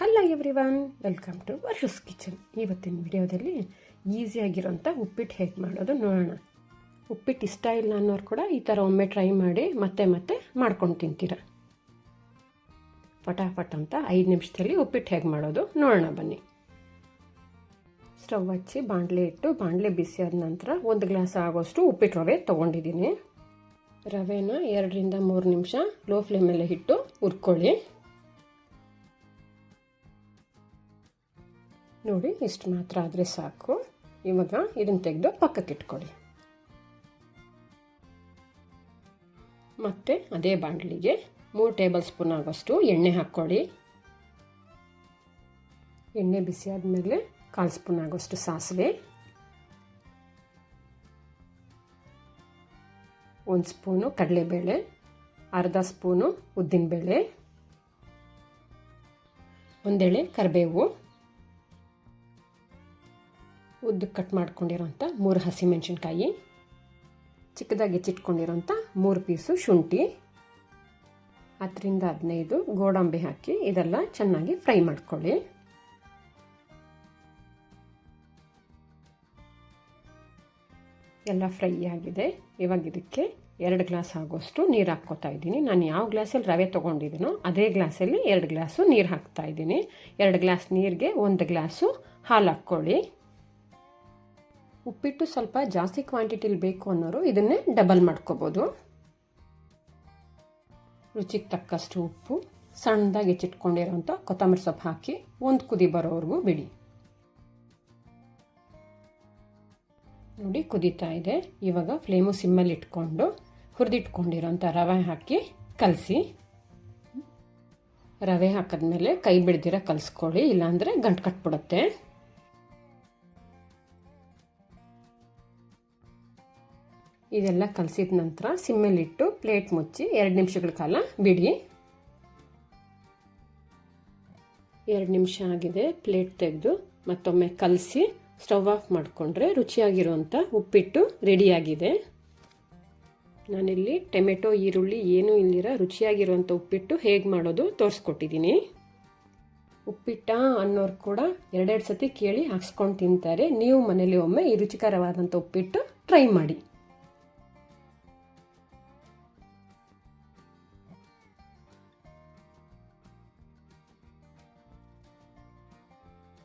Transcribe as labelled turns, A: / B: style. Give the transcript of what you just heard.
A: Hello everyone welcome to Varsha's kitchen ಇವತ್ತಿನ ವಿಡಿಯೋದಲ್ಲಿ ಈಸಿಯಾಗಿರೋಂಥ ಉಪ್ಪಿಟ್ಟು ಹೇಗೆ ಮಾಡೋದು ನೋಡೋಣ. ಉಪ್ಪಿಟ್ಟು ಇಷ್ಟ ಇಲ್ಲ ಅನ್ನೋರು ಕೂಡ ಈ ಥರ ಒಮ್ಮೆ ಟ್ರೈ ಮಾಡಿ ಮತ್ತೆ ಮತ್ತೆ ಮಾಡ್ಕೊಂಡು ತಿಂತೀರ. ಫಟಾಫಟ್ ಅಂತ ಐದು ನಿಮಿಷದಲ್ಲಿ ಉಪ್ಪಿಟ್ಟು ಹೇಗೆ ಮಾಡೋದು ನೋಡೋಣ ಬನ್ನಿ. ಸ್ಟವ್ ಹಚ್ಚಿ ಬಾಣಲೆ ಇಟ್ಟು ಬಾಣಲೆ ಬಿಸಿ ಆದ ನಂತರ ಒಂದು ಗ್ಲಾಸ್ ಆಗೋಷ್ಟು ಉಪ್ಪಿಟ್ಟು ರವೆ ತೊಗೊಂಡಿದ್ದೀನಿ. ರವೆನ ಎರಡರಿಂದ ಮೂರು ನಿಮಿಷ ಲೋ ಫ್ಲೇಮಲ್ಲಿ ಇಟ್ಟು ಹುರ್ಕೊಳ್ಳಿ. ನೋಡಿ, ಇಷ್ಟು ಮಾತ್ರ ಆದರೆ ಸಾಕು. ಇವಾಗ ಇದನ್ನು ತೆಗೆದು ಪಕ್ಕಕ್ಕೆ ಇಟ್ಕೊಳ್ಳಿ. ಮತ್ತು ಅದೇ ಬಾಣಲಿಗೆ ಮೂರು ಟೇಬಲ್ ಸ್ಪೂನ್ ಆಗೋಷ್ಟು ಎಣ್ಣೆ ಹಾಕ್ಕೊಳ್ಳಿ. ಎಣ್ಣೆ ಬಿಸಿ ಆದಮೇಲೆ ಕಾಲು ಸ್ಪೂನ್ ಆಗೋಷ್ಟು ಸಾಸಿವೆ. ಒಂದು ಸ್ಪೂನು ಕಡಲೆಬೇಳೆ, ಅರ್ಧ ಸ್ಪೂನು ಉದ್ದಿನಬೇಳೆ ಒಂದೆಳೆ ಕರಿಬೇವು. ಉದ್ದಕ್ಕೆ ಕಟ್ ಮಾಡ್ಕೊಂಡಿರೋಂಥ ಮೂರು ಹಸಿಮೆಣಸಿನ್ಕಾಯಿ, ಚಿಕ್ಕದಾಗಿ ಹೆಚ್ಚಿಟ್ಕೊಂಡಿರೋಂಥ ಮೂರು ಪೀಸು ಶುಂಠಿ, ಹತ್ತರಿಂದ ಹದಿನೈದು ಗೋಡಂಬಿ ಹಾಕಿ ಇದೆಲ್ಲ ಚೆನ್ನಾಗಿ ಫ್ರೈ ಮಾಡ್ಕೊಳ್ಳಿ. ಎಲ್ಲ ಫ್ರೈ ಆಗಿದೆ. ಇವಾಗ ಇದಕ್ಕೆ ಎರಡು ಗ್ಲಾಸ್ ಆಗೋಷ್ಟು ನೀರು ಹಾಕ್ಕೋತಾ ಇದ್ದೀನಿ. ನಾನು ಯಾವ ಗ್ಲಾಸಲ್ಲಿ ರವೆ ತೊಗೊಂಡಿದ್ದೀನೋ ಅದೇ ಗ್ಲಾಸಲ್ಲಿ ಎರಡು ಗ್ಲಾಸು ನೀರು ಹಾಕ್ತಾ ಇದ್ದೀನಿ. ಎರಡು ಗ್ಲಾಸ್ ನೀರಿಗೆ ಒಂದು ಗ್ಲಾಸು ಹಾಲು ಹಾಕ್ಕೊಳ್ಳಿ. ಉಪ್ಪಿಟ್ಟು ಸ್ವಲ್ಪ ಜಾಸ್ತಿ ಕ್ವಾಂಟಿಟಿಲಿ ಬೇಕು ಅನ್ನೋರು ಇದನ್ನೇ ಡಬಲ್ ಮಾಡ್ಕೋಬೋದು. ರುಚಿಗೆ ತಕ್ಕಷ್ಟು ಉಪ್ಪು, ಸಣ್ಣದಾಗಿ ಹೆಚ್ಚಿಟ್ಕೊಂಡಿರೋಂಥ ಕೊತ್ತಂಬರಿ ಸೊಪ್ಪು ಹಾಕಿ ಒಂದು ಕುದಿ ಬರೋವರೆಗೂ ಬಿಡಿ. ನೋಡಿ ಕುದೀತಾ ಇದೆ. ಇವಾಗ ಫ್ಲೇಮು ಸಿಮ್ಮಲ್ಲಿ ಇಟ್ಕೊಂಡು ಹುರಿದಿಟ್ಕೊಂಡಿರೋಂಥ ರವೆ ಹಾಕಿ ಕಲಸಿ. ರವೆ ಹಾಕಿದ್ಮೇಲೆ ಕೈ ಬಿಡ್ದಿರ ಕಲಿಸ್ಕೊಳ್ಳಿ, ಇಲ್ಲಾಂದರೆ ಗಂಟು ಕಟ್ಬಿಡುತ್ತೆ. ಇದೆಲ್ಲ ಕಲಸಿದ ನಂತರ ಸಿಮ್ಮಲ್ಲಿಟ್ಟು ಪ್ಲೇಟ್ ಮುಚ್ಚಿ ಎರಡು ನಿಮಿಷಗಳ ಕಾಲ ಬಿಡಿ. ಎರಡು ನಿಮಿಷ ಆಗಿದೆ ಪ್ಲೇಟ್ ತೆಗೆದು ಮತ್ತೊಮ್ಮೆ ಕಲಸಿ ಸ್ಟವ್ ಆಫ್ ಮಾಡಿಕೊಂಡ್ರೆ ರುಚಿಯಾಗಿರುವಂಥ ಉಪ್ಪಿಟ್ಟು ರೆಡಿಯಾಗಿದೆ. ನಾನಿಲ್ಲಿ ಟೊಮೆಟೊ, ಈರುಳ್ಳಿ ಏನೂ ಇಲ್ಲಿರ ರುಚಿಯಾಗಿರುವಂಥ ಉಪ್ಪಿಟ್ಟು ಹೇಗೆ ಮಾಡೋದು ತೋರಿಸ್ಕೊಟ್ಟಿದ್ದೀನಿ. ಉಪ್ಪಿಟ್ಟ ಅನ್ನೋರು ಕೂಡ ಎರಡೆರಡು ಸತಿ ಕೇಳಿ ಹಾಕ್ಸ್ಕೊಂಡು ತಿಂತಾರೆ. ನೀವು ಮನೇಲಿ ಒಮ್ಮೆ ಈ ರುಚಿಕರವಾದಂಥ ಉಪ್ಪಿಟ್ಟು ಟ್ರೈ ಮಾಡಿ.